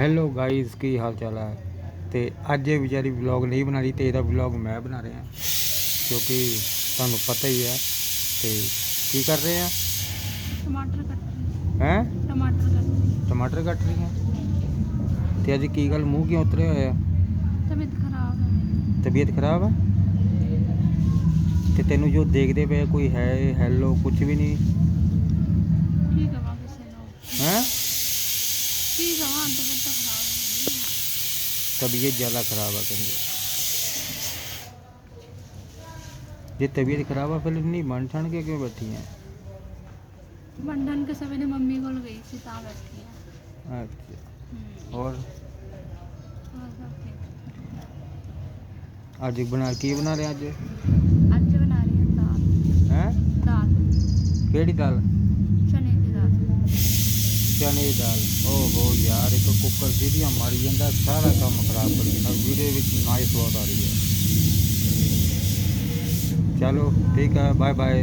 Hello guys ਕੀ ਹਾਲ ਚਾਲ ਹੈ ਤੇ ਅੱਜ ਇਹ ਵਿਚਾਰੀ ਵਲੌਗ ਨਹੀਂ ਬਣਾ ਰਹੀ ਤੇ ਇਹਦਾ ਵਲੌਗ ਮੈਂ ਬਣਾ ਰਿਹਾ। ਕਿਉਂਕਿ ਤੁਹਾਨੂੰ ਪਤਾ ਹੀ ਹੈ ਤੇ ਕੀ ਕਰ ਰਹੇ ਆ? ਟਮਾਟਰ ਕੱਟ ਰਹੀ। ਹੈ? ਟਮਾਟਰ ਕੱਟ ਰਹੀ। ਟਮਾਟਰ ਕੱਟ ਰਹੀ ਹੈ ਤੇ ਅੱਜ ਕੀ ਗੱਲ ਮੂੰਹ ਕਿਉਂ ਉਤਰਿਆ ਹੋਇਆ? ਤਬੀਅਤ ਖਰਾਬ ਹੈ। ਤਬੀਅਤ ਖਰਾਬ ਹੈ ਤੇ ਤੈਨੂੰ ਜੋ ਦੇਖਦੇ ਪਏ ਕੋਈ ਹੈ ਹੈਲੋ ਕੁਝ ਵੀ ਨਹੀਂ। तबीयत ज़्यादा ख़राब है कहीं ये तबीयत ख़राब है फिर नहीं मन ठंड के क्यों बैठी हैं? मंठन के सवेरे मम्मी को गई थी ता बैठी है। अच्छा। हम्म। और? आज बना की बना रहे आज? आज बना रही है दाल। हैं? दाल। केड़ी दाल? चने की दाल? ओहो यार, एक तो कुकर सीढ़ियाँ मारी जाना सारा काम खराब कर देना वीडियो में नॉइस बहुत आ रही है। चलो, ठीक है बाय बाय